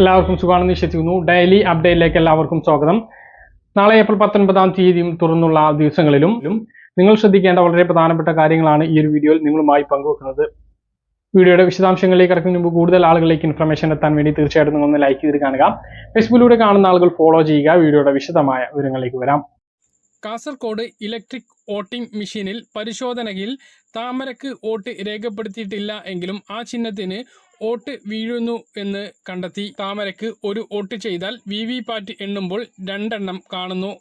എല്ലാവർക്കും സുഖമാണെന്ന് വിശ്വസിക്കുന്നു. ഡെയിലി അപ്ഡേറ്റിലേക്ക് എല്ലാവർക്കും സ്വാഗതം. നാളെ ഏപ്രിൽ പത്തൊൻപതാം തീയതിയും തുറന്നുള്ള ദിവസങ്ങളിലും നിങ്ങൾ ശ്രദ്ധിക്കേണ്ട വളരെ പ്രധാനപ്പെട്ട കാര്യങ്ങളാണ് ഈ ഒരു വീഡിയോയിൽ നിങ്ങളുമായി പങ്കുവെക്കുന്നത്. വീഡിയോയുടെ വിശദാംശങ്ങളിലേക്ക് ഇറക്കുന്നതിന് മുമ്പ് കൂടുതൽ ആളുകളിലേക്ക് ഇൻഫർമേഷൻ എത്താൻ വേണ്ടി തീർച്ചയായിട്ടും നിങ്ങൾ ഒന്ന് ലൈക്ക് ചെയ്ത് കാണുക. ഫേസ്ബുക്കിലൂടെ കാണുന്ന ആളുകൾ ഫോളോ ചെയ്യുക. വീഡിയോയുടെ വിശദമായ വിവരങ്ങളിലേക്ക് വരാം. കാസർകോട് ഇലക്ട്രിക് വോട്ടിംഗ് മെഷീനിൽ പരിശോധനയിൽ താമരക്ക് വോട്ട് രേഖപ്പെടുത്തിയിട്ടില്ല എങ്കിലും ആ ചിഹ്നത്തിന് വോട്ട് വീഴുന്നു എന്ന് കണ്ടെത്തി താമരക്ക് ഒരു വോട്ട് ചെയ്താൽ വി വി പാറ്റ് എണ്ണുമ്പോൾ രണ്ടെണ്ണം കാണുന്നു.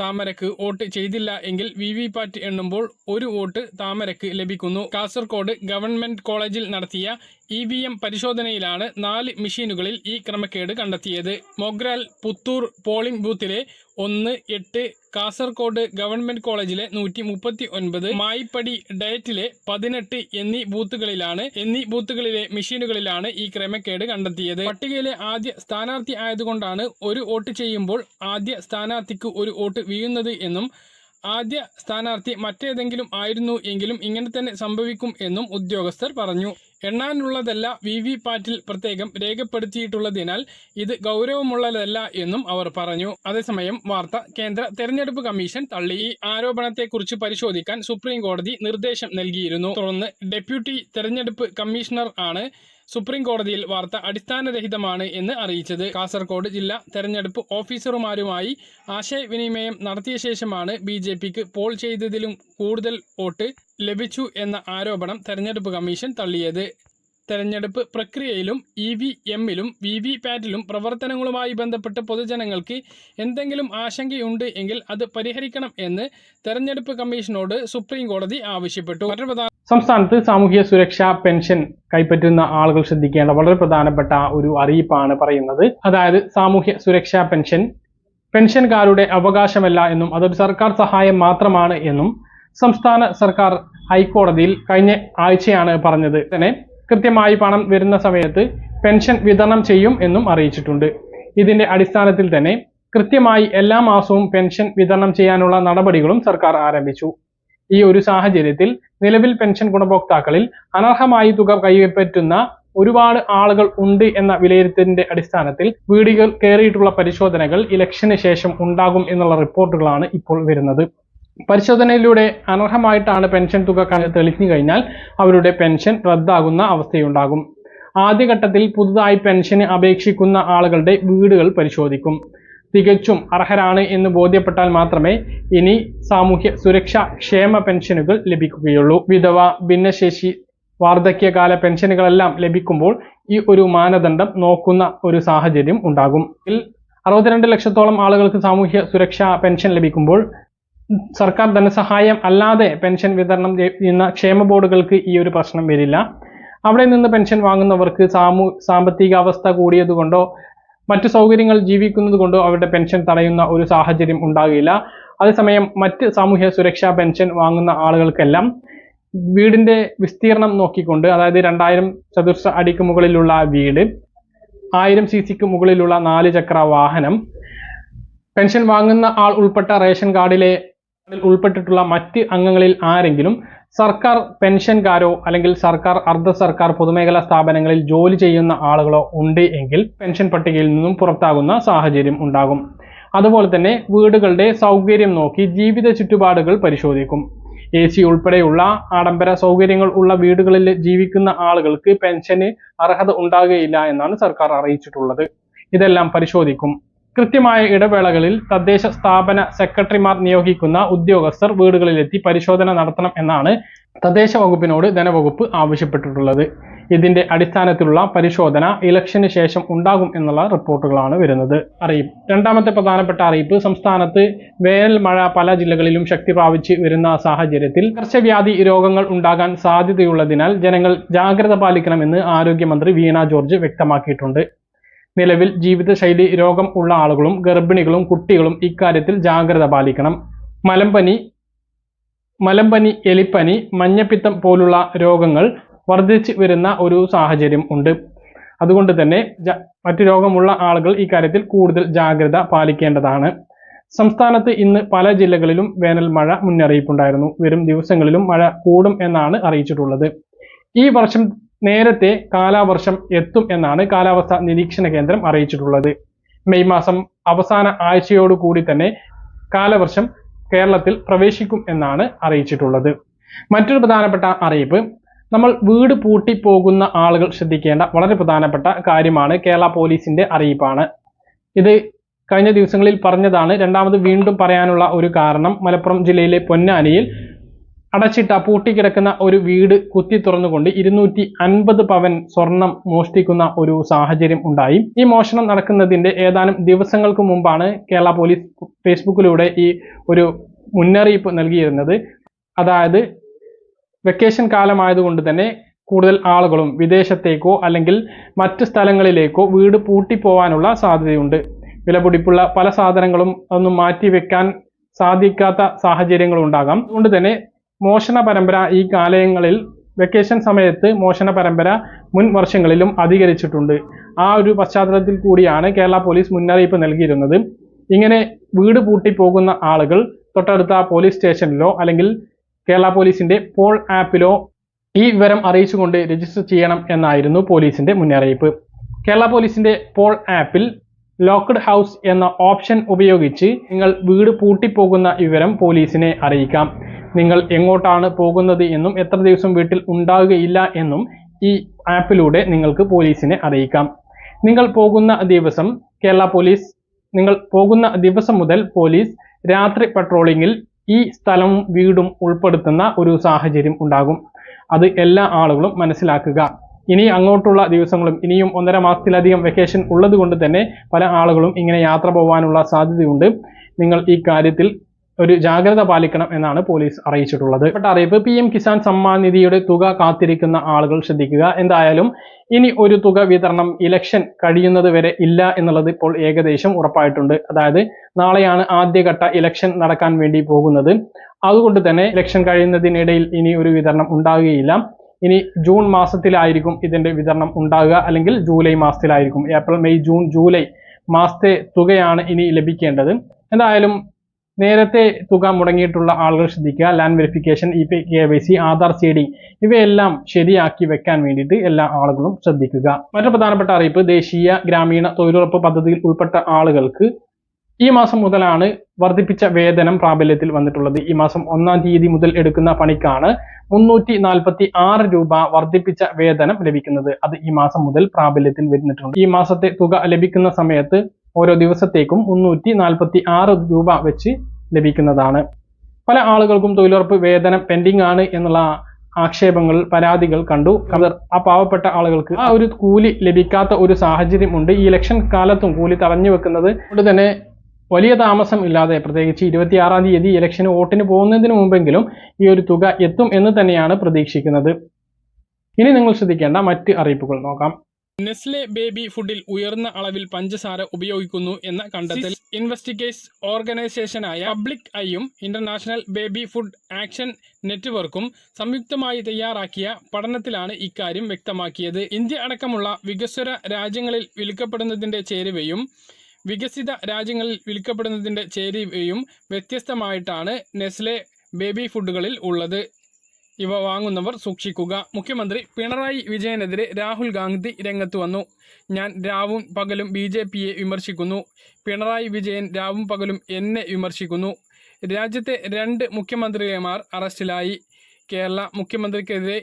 താമരക്ക് വോട്ട് ചെയ്തില്ല എങ്കിൽ വി വി പാറ്റ് എണ്ണുമ്പോൾ ഒരു വോട്ട് താമരക്ക് ലഭിക്കുന്നു. കാസർകോട് ഗവൺമെന്റ് കോളേജിൽ നടത്തിയ ഇ വി എം പരിശോധനയിലാണ് നാല് മെഷീനുകളിൽ ഈ ക്രമക്കേട് കണ്ടെത്തിയത്. മൊഗ്രാൽ പുത്തൂർ പോളിംഗ് ബൂത്തിലെ ഒന്ന് എട്ട് കാസർകോട് ഗവൺമെന്റ് കോളേജിലെ നൂറ്റി മുപ്പത്തി ഒൻപത് മായിപ്പടി ഡയറ്റിലെ പതിനെട്ട് എന്നീ ബൂത്തുകളിലാണ് എന്നീ ബൂത്തുകളിലെ മെഷീനുകളിലാണ് ഈ ക്രമക്കേട് കണ്ടെത്തിയത്. പട്ടികയിലെ ആദ്യ സ്ഥാനാർത്ഥി ആയതുകൊണ്ടാണ് ഒരു വോട്ട് ചെയ്യുമ്പോൾ ആദ്യ സ്ഥാനാർത്ഥിക്ക് ഒരു വോട്ട് വീഴുന്നത് എന്നും ആദ്യ സ്ഥാനാർത്ഥി മറ്റേതെങ്കിലും ആയിരുന്നു എങ്കിലും ഇങ്ങനെ തന്നെ സംഭവിക്കും എന്നും ഉദ്യോഗസ്ഥർ പറഞ്ഞു. എണ്ണാനുള്ളതല്ല വി വി പാറ്റിൽ പ്രത്യേകം രേഖപ്പെടുത്തിയിട്ടുള്ളതിനാൽ ഇത് ഗൗരവമുള്ളതല്ല എന്നും അവർ പറഞ്ഞു. അതേസമയം വാർത്ത കേന്ദ്ര തെരഞ്ഞെടുപ്പ് കമ്മീഷൻ തള്ളി. ഈ ആരോപണത്തെക്കുറിച്ച് പരിശോധിക്കാൻ സുപ്രീം കോടതി നിർദ്ദേശം നൽകിയിരുന്നു. തുടർന്ന് ഡെപ്യൂട്ടി തെരഞ്ഞെടുപ്പ് കമ്മീഷണർ ആണ് സുപ്രീം കോടതിയിൽ വാർത്ത അടിസ്ഥാനരഹിതമാണ് എന്ന് അറിയിച്ചത്. കാസർകോട് ജില്ലാ തെരഞ്ഞെടുപ്പ് ഓഫീസർമാരുമായി ആശയവിനിമയം നടത്തിയ ശേഷമാണ് ബി ജെ പിക്ക് പോൾ ചെയ്തതിലും കൂടുതൽ വോട്ട് ലഭിച്ചു എന്ന ആരോപണം തെരഞ്ഞെടുപ്പ് കമ്മീഷൻ തള്ളിയത്. തെരഞ്ഞെടുപ്പ് പ്രക്രിയയിലും ഇ വി എമ്മിലും വി വി പാറ്റിലും പ്രവർത്തനങ്ങളുമായി ബന്ധപ്പെട്ട് പൊതുജനങ്ങൾക്ക് എന്തെങ്കിലും ആശങ്കയുണ്ട് എങ്കിൽ അത് പരിഹരിക്കണം എന്ന് തെരഞ്ഞെടുപ്പ് കമ്മീഷനോട് സുപ്രീം കോടതി ആവശ്യപ്പെട്ടു സംസ്ഥാനത്ത് സാമൂഹ്യ സുരക്ഷാ പെൻഷൻ കൈപ്പറ്റുന്ന ആളുകൾ ശ്രദ്ധിക്കേണ്ട വളരെ പ്രധാനപ്പെട്ട ഒരു അറിയിപ്പാണ് പറയുന്നത്. അതായത് സാമൂഹ്യ സുരക്ഷാ പെൻഷൻ പെൻഷൻകാരുടെ അവകാശമല്ല എന്നും അതൊരു സർക്കാർ സഹായം മാത്രമാണ് എന്നും സംസ്ഥാന സർക്കാർ ഹൈക്കോടതിയിൽ കഴിഞ്ഞ ആഴ്ചയാണ് പറഞ്ഞത്. തന്നെ കൃത്യമായി പണം വരുന്ന സമയത്ത് പെൻഷൻ വിതരണം ചെയ്യും എന്നും അറിയിച്ചിട്ടുണ്ട്. ഇതിന്റെ അടിസ്ഥാനത്തിൽ തന്നെ കൃത്യമായി എല്ലാ മാസവും പെൻഷൻ വിതരണം ചെയ്യാനുള്ള നടപടികളും സർക്കാർ ആരംഭിച്ചു. ഈ ഒരു സാഹചര്യത്തിൽ നിലവിൽ പെൻഷൻ ഗുണഭോക്താക്കളിൽ അനർഹമായി തുക കൈപ്പറ്റുന്ന ഒരുപാട് ആളുകൾ ഉണ്ട് എന്ന വിലയിരുത്തലിന്റെ അടിസ്ഥാനത്തിൽ വീടുകൾ കയറിയിട്ടുള്ള പരിശോധനകൾ ഇലക്ഷന് ശേഷം ഉണ്ടാകും എന്നുള്ള റിപ്പോർട്ടുകളാണ് ഇപ്പോൾ വരുന്നത്. പരിശോധനയിലൂടെ അനർഹമായിട്ടാണ് പെൻഷൻ തുക തെളിഞ്ഞു കഴിഞ്ഞാൽ അവരുടെ പെൻഷൻ റദ്ദാകുന്ന അവസ്ഥയുണ്ടാകും. ആദ്യഘട്ടത്തിൽ പുതുതായി പെൻഷന് അപേക്ഷിക്കുന്ന ആളുകളുടെ വീടുകൾ പരിശോധിക്കും. തികച്ചും അർഹരാണ് എന്ന് ബോധ്യപ്പെട്ടാൽ മാത്രമേ ഇനി സാമൂഹ്യ സുരക്ഷാ ക്ഷേമ പെൻഷനുകൾ ലഭിക്കുകയുള്ളൂ. വിധവ ഭിന്നശേഷി വാർദ്ധക്യകാല പെൻഷനുകളെല്ലാം ലഭിക്കുമ്പോൾ ഈ ഒരു മാനദണ്ഡം നോക്കുന്ന ഒരു സാഹചര്യം ഉണ്ടാകും. ഇതിൽ അറുപത്തിരണ്ട് ലക്ഷത്തോളം ആളുകൾക്ക് സാമൂഹ്യ സുരക്ഷാ പെൻഷൻ ലഭിക്കുമ്പോൾ സർക്കാർ ധനസഹായം അല്ലാതെ പെൻഷൻ വിതരണം ചെയ്യുന്ന ക്ഷേമ ബോർഡുകൾക്ക് ഈ ഒരു പ്രശ്നം വരില്ല. അവിടെ നിന്ന് പെൻഷൻ വാങ്ങുന്നവർക്ക് സാമൂ സാമ്പത്തിക അവസ്ഥ കൂടിയതുകൊണ്ടോ മറ്റു സൗകര്യങ്ങൾ ജീവിക്കുന്നത് കൊണ്ടോ അവരുടെ പെൻഷൻ തടയുന്ന ഒരു സാഹചര്യം ഉണ്ടാകില്ല. അതേസമയം മറ്റ് സാമൂഹ്യ സുരക്ഷാ പെൻഷൻ വാങ്ങുന്ന ആളുകൾക്കെല്ലാം വീടിന്റെ വിസ്തീർണം നോക്കിക്കൊണ്ട് അതായത് രണ്ടായിരം ചതുർശ്ര അടിക്ക് മുകളിലുള്ള വീട് ആയിരം സി സിക്ക് മുകളിലുള്ള നാല് ചക്ര വാഹനം പെൻഷൻ വാങ്ങുന്ന ആൾ ഉൾപ്പെട്ട റേഷൻ കാർഡിലെ ഉൾപ്പെട്ടിട്ടുള്ള മറ്റ് അംഗങ്ങളിൽ ആരെങ്കിലും സർക്കാർ പെൻഷൻകാരോ അല്ലെങ്കിൽ സർക്കാർ അർദ്ധ സർക്കാർ പൊതുമേഖലാ സ്ഥാപനങ്ങളിൽ ജോലി ചെയ്യുന്ന ആളുകളോ ഉണ്ട് എങ്കിൽ പെൻഷൻ പട്ടികയിൽ നിന്നും പുറത്താകുന്ന സാഹചര്യം ഉണ്ടാകും. അതുപോലെ തന്നെ വീടുകളുടെ സൗകര്യം നോക്കി ജീവിത ചുറ്റുപാടുകൾ പരിശോധിക്കും. എ സി ഉൾപ്പെടെയുള്ള ആഡംബര സൗകര്യങ്ങൾ ഉള്ള വീടുകളിൽ ജീവിക്കുന്ന ആളുകൾക്ക് പെൻഷന് അർഹത ഉണ്ടാകുകയില്ല എന്നാണ് സർക്കാർ അറിയിച്ചിട്ടുള്ളത്. ഇതെല്ലാം പരിശോധിക്കും. കൃത്യമായ ഇടവേളകളിൽ തദ്ദേശ സ്ഥാപന സെക്രട്ടറിമാർ നിയോഗിക്കുന്ന ഉദ്യോഗസ്ഥർ വീടുകളിലെത്തി പരിശോധന നടത്തണം എന്നാണ് തദ്ദേശ വകുപ്പിനോട് ധനവകുപ്പ് ആവശ്യപ്പെട്ടിട്ടുള്ളത്. ഇതിന്റെ അടിസ്ഥാനത്തിലുള്ള പരിശോധന ഇലക്ഷന് ശേഷം ഉണ്ടാകും എന്നുള്ള റിപ്പോർട്ടുകളാണ് വരുന്നത്. അറിയിപ്പ്. രണ്ടാമത്തെ പ്രധാനപ്പെട്ട അറിയിപ്പ് സംസ്ഥാനത്ത് വേനൽ മഴ പല ജില്ലകളിലും ശക്തി പ്രാപിച്ച് വരുന്ന സാഹചര്യത്തിൽ പകർച്ചവ്യാധി രോഗങ്ങൾ ഉണ്ടാകാൻ സാധ്യതയുള്ളതിനാൽ ജനങ്ങൾ ജാഗ്രത പാലിക്കണമെന്ന് ആരോഗ്യമന്ത്രി വീണ ജോർജ് വ്യക്തമാക്കിയിട്ടുണ്ട്. നിലവിൽ ജീവിതശൈലി രോഗം ഉള്ള ആളുകളും ഗർഭിണികളും കുട്ടികളും ഇക്കാര്യത്തിൽ ജാഗ്രത പാലിക്കണം. മലമ്പനി മലമ്പനി എലിപ്പനി മഞ്ഞപ്പിത്തം പോലുള്ള രോഗങ്ങൾ വർദ്ധിച്ചു വരുന്ന ഒരു സാഹചര്യം ഉണ്ട്. അതുകൊണ്ട് തന്നെ മറ്റു രോഗമുള്ള ആളുകൾ ഇക്കാര്യത്തിൽ കൂടുതൽ ജാഗ്രത പാലിക്കേണ്ടതാണ്. സംസ്ഥാനത്ത് ഇന്ന് പല ജില്ലകളിലും വേനൽ മഴ മുന്നറിയിപ്പുണ്ടായിരുന്നു. വരും ദിവസങ്ങളിലും മഴ കൂടും എന്നാണ് അറിയിച്ചിട്ടുള്ളത്. ഈ വർഷം നേരത്തെ കാലാവർഷം എത്തും എന്നാണ് കാലാവസ്ഥ നിരീക്ഷണ കേന്ദ്രം അറിയിച്ചിട്ടുള്ളത്. മെയ് മാസം അവസാന ആഴ്ചയോടുകൂടി തന്നെ കാലവർഷം കേരളത്തിൽ പ്രവേശിക്കും എന്നാണ് അറിയിച്ചിട്ടുള്ളത്. മറ്റൊരു പ്രധാനപ്പെട്ട അറിയിപ്പ് നമ്മൾ വീട് പൂട്ടി പോകുന്ന ആളുകൾ ശ്രദ്ധിക്കേണ്ട വളരെ പ്രധാനപ്പെട്ട കാര്യമാണ് കേരള പോലീസിന്റെ അറിയിപ്പാണ്. ഇത് കഴിഞ്ഞ ദിവസങ്ങളിൽ പറഞ്ഞതാണ് രണ്ടാമത് വീണ്ടും പറയാനുള്ള ഒരു കാരണം മലപ്പുറം ജില്ലയിലെ പൊന്നാനിയിൽ അടച്ചിട്ട പൂട്ടിക്കിടക്കുന്ന ഒരു വീട് കുത്തി തുറന്നുകൊണ്ട് ഇരുന്നൂറ്റി അൻപത് പവൻ സ്വർണം മോഷ്ടിക്കുന്ന ഒരു സാഹചര്യം ഉണ്ടായി. ഈ മോഷണം നടക്കുന്നതിന്റെ ഏതാനും ദിവസങ്ങൾക്ക് മുമ്പാണ് കേരള പോലീസ് ഫേസ്ബുക്കിലൂടെ ഈ ഒരു മുന്നറിയിപ്പ് നൽകിയിരുന്നത്. അതായത് വെക്കേഷൻ കാലമായതുകൊണ്ട് തന്നെ കൂടുതൽ ആളുകളും വിദേശത്തേക്കോ അല്ലെങ്കിൽ മറ്റ് സ്ഥലങ്ങളിലേക്കോ വീട് പൂട്ടിപ്പോവാനുള്ള സാധ്യതയുണ്ട്. വിലപിടിപ്പുള്ള പല സാധനങ്ങളും ഒന്നും മാറ്റി വെക്കാൻ സാധിക്കാത്ത സാഹചര്യങ്ങളും ഉണ്ടാകാം അതുകൊണ്ട് തന്നെ മോഷണ പരമ്പര ഈ കാലയങ്ങളിൽ വെക്കേഷൻ സമയത്ത് മോഷണ പരമ്പര മുൻ വർഷങ്ങളിലും അധികരിച്ചിട്ടുണ്ട്. ആ ഒരു പശ്ചാത്തലത്തിൽ കൂടിയാണ് കേരള പോലീസ് മുന്നറിയിപ്പ് നൽകിയിരുന്നത്. ഇങ്ങനെ വീട് പൂട്ടി പോകുന്ന ആളുകൾ തൊട്ടടുത്ത പോലീസ് സ്റ്റേഷനിലോ അല്ലെങ്കിൽ കേരള പോലീസിന്റെ പോൾ ആപ്പിലോ ഈ വിവരം അറിയിച്ചുകൊണ്ട് രജിസ്റ്റർ ചെയ്യണം എന്നായിരുന്നു പോലീസിന്റെ മുന്നറിയിപ്പ്. കേരള പോലീസിന്റെ പോൾ ആപ്പിൽ ലോക്ക്ഡ് ഹൗസ് എന്ന ഓപ്ഷൻ ഉപയോഗിച്ച് നിങ്ങൾ വീട് പൂട്ടിപ്പോകുന്ന വിവരം പോലീസിനെ അറിയിക്കാം. നിങ്ങൾ എങ്ങോട്ടാണ് പോകുന്നത് എന്നും എത്ര ദിവസം വീട്ടിൽ ഉണ്ടാകുകയില്ല എന്നും ഈ ആപ്പിലൂടെ നിങ്ങൾക്ക് പോലീസിനെ അറിയിക്കാം. നിങ്ങൾ പോകുന്ന ദിവസം കേരള പോലീസ് നിങ്ങൾ പോകുന്ന ദിവസം മുതൽ പോലീസ് രാത്രി പട്രോളിങ്ങിൽ ഈ സ്ഥലവും വീടും ഉൾപ്പെടുത്തുന്ന ഒരു സാഹചര്യം ഉണ്ടാകും. അത് എല്ലാ ആളുകളും മനസ്സിലാക്കുക. ഇനി അങ്ങോട്ടുള്ള ദിവസങ്ങളും ഇനിയും ഒന്നര മാസത്തിലധികം വെക്കേഷൻ ഉള്ളത് കൊണ്ട് തന്നെ പല ആളുകളും ഇങ്ങനെ യാത്ര പോകാനുള്ള സാധ്യതയുണ്ട്. നിങ്ങൾ ഈ കാര്യത്തിൽ ഒരു ജാഗ്രത പാലിക്കണം എന്നാണ് പോലീസ് അറിയിച്ചിട്ടുള്ളത്. പെട്ട അറിയിപ്പ് പി എം കിസാൻ സമ്മാൻ നിധിയുടെ തുക കാത്തിരിക്കുന്ന ആളുകൾ ശ്രദ്ധിക്കുക. എന്തായാലും ഇനി ഒരു തുക വിതരണം ഇലക്ഷൻ കഴിയുന്നത് വരെ ഇല്ല എന്നുള്ളത് ഇപ്പോൾ ഏകദേശം ഉറപ്പായിട്ടുണ്ട്. അതായത് നാളെയാണ് ആദ്യഘട്ട ഇലക്ഷൻ നടക്കാൻ വേണ്ടി പോകുന്നത്. അതുകൊണ്ട് തന്നെ ഇലക്ഷൻ കഴിയുന്നതിനിടയിൽ ഇനി ഒരു വിതരണം ഉണ്ടാകുകയില്ല ഇനി ജൂൺ മാസത്തിലായിരിക്കും ഇതിന്റെ വിതരണം ഉണ്ടാകുക. അല്ലെങ്കിൽ ജൂലൈ മാസത്തിലായിരിക്കും. ഏപ്രിൽ മെയ് ജൂൺ ജൂലൈ മാസത്തെ തുകയാണ് ഇനി ലഭിക്കേണ്ടത്. എന്തായാലും നേരത്തെ തുക മുടങ്ങിയിട്ടുള്ള ആളുകൾ ശ്രദ്ധിക്കുക. Land verification E P K Y C Aadhaar seeding ഇവയെല്ലാം ശരിയാക്കി വെക്കാൻ വേണ്ടിയിട്ട് എല്ലാ ആളുകളും ശ്രദ്ധിക്കുക. മറ്റൊരു പ്രധാനപ്പെട്ട അറിയിപ്പ് ദേശീയ ഗ്രാമീണ തൊഴിലുറപ്പ് പദ്ധതിയിൽ ഉൾപ്പെട്ട ആളുകൾക്ക് ഈ മാസം മുതലാണ് വർദ്ധിപ്പിച്ച വേതനം പ്രാബല്യത്തിൽ വന്നിട്ടുള്ളത്. ഈ മാസം ഒന്നാം തീയതി മുതൽ എടുക്കുന്ന പണിക്കാണ് മുന്നൂറ്റി നാൽപ്പത്തി ആറ് രൂപ വർദ്ധിപ്പിച്ച വേതനം ലഭിക്കുന്നത്. അത് ഈ മാസം മുതൽ പ്രാബല്യത്തിൽ വരുന്നിട്ടുണ്ട്. ഈ മാസത്തെ തുക ലഭിക്കുന്ന സമയത്ത് ഓരോ ദിവസത്തേക്കും മുന്നൂറ്റി നാൽപ്പത്തി ആറ് രൂപ വെച്ച് ലഭിക്കുന്നതാണ്. പല ആളുകൾക്കും തൊഴിലുറപ്പ് വേതനം പെൻഡിംഗ് ആണ് എന്നുള്ള ആക്ഷേപങ്ങൾ പരാതികൾ കണ്ടു. ആ പാവപ്പെട്ട ആളുകൾക്ക് ആ ഒരു കൂലി ലഭിക്കാത്ത ഒരു സാഹചര്യമുണ്ട് ഈ ഇലക്ഷൻ കാലത്തും കൂലി തടഞ്ഞു വെക്കുന്നത് കൊണ്ട് തന്നെ വലിയ താമസം ഇല്ലാതെ പ്രത്യേകിച്ച് ഇരുപത്തിയാറാം തീയതി ഇലക്ഷന് വോട്ടിന് പോകുന്നതിന് മുമ്പെങ്കിലും ഈ ഒരു തുക എത്തും എന്ന് തന്നെയാണ് പ്രതീക്ഷിക്കുന്നത്. ഇനി നിങ്ങൾ ശ്രദ്ധിക്കേണ്ട മറ്റ് അറിയിപ്പുകൾ നോക്കാം. നെസ്ലെ ബേബി ഫുഡിൽ ഉയർന്ന അളവിൽ പഞ്ചസാര ഉപയോഗിക്കുന്നു എന്ന കണ്ടെത്തൽ. ഇൻവെസ്റ്റിഗേറ്റ്സ് ഓർഗനൈസേഷനായ പബ്ലിക് ഐയും ഇന്റർനാഷണൽ ബേബി ഫുഡ് ആക്ഷൻ നെറ്റ്വർക്കും സംയുക്തമായി തയ്യാറാക്കിയ പഠനത്തിലാണ് ഇക്കാര്യം വ്യക്തമാക്കിയത്. ഇന്ത്യ അടക്കമുള്ള വികസ്വര രാജ്യങ്ങളിൽ വിൽക്കപ്പെടുന്നതിന്റെ ചേരുവയും വികസിത രാജ്യങ്ങളിൽ വിൽക്കപ്പെടുന്നതിന്റെ ചേരുവയും വ്യത്യസ്തമായിട്ടാണ് നെസ്ലെ ബേബി ഫുഡുകളിൽ ഉള്ളത്. ഇവ വാങ്ങുന്നവർ സൂക്ഷിക്കുക. മുഖ്യമന്ത്രി പിണറായി വിജയനെതിരെ രാഹുൽ ഗാന്ധി രംഗത്ത് വന്നു. ഞാൻ രാവും പകലും ബി ജെ പിയെ വിമർശിക്കുന്നു. പിണറായി വിജയൻ രാവും പകലും എന്നെ വിമർശിക്കുന്നു. രാജ്യത്തെ രണ്ട് മുഖ്യമന്ത്രിമാർ അറസ്റ്റിലായി. കേരള മുഖ്യമന്ത്രിക്കെതിരെ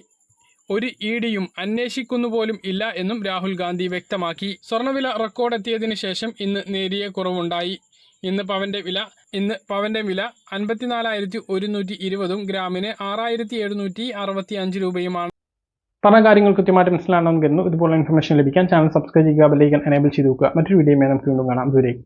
ഒരു ഇ ഡിയും അന്വേഷിക്കുന്നു പോലും ഇല്ല എന്നും രാഹുൽ ഗാന്ധി വ്യക്തമാക്കി. സ്വർണവില റെക്കോർഡെത്തിയതിനു ശേഷം ഇന്ന് നേരിയ കുറവുണ്ടായി. ഇന്ന് പവന്റെ വില ഇന്ന് പവന്റെ വില അൻപത്തിനാലായിരത്തി ഒരുന്നൂറ്റി ഇരുപതും ഗ്രാമിന് ആറായിരത്തി എഴുന്നൂറ്റി അറുപത്തി അഞ്ച് രൂപയുമാണ്. പറഞ്ഞ കാര്യങ്ങൾ കൃത്യമായിട്ട് മനസ്സിലാണെന്ന് കരുതുന്നു. ഇതുപോലെ ഇൻഫർമേഷൻ ലഭിക്കാൻ ചാനൽ സബ്സ്ക്രൈബ് ചെയ്യുക ബെല്ലൈക്കൻ എനേബിൾ ചെയ്തു നോക്കുക മറ്റൊരു വീഡിയോയുമായി നമുക്ക് വീണ്ടും കാണാം. ദൂരേക്ക്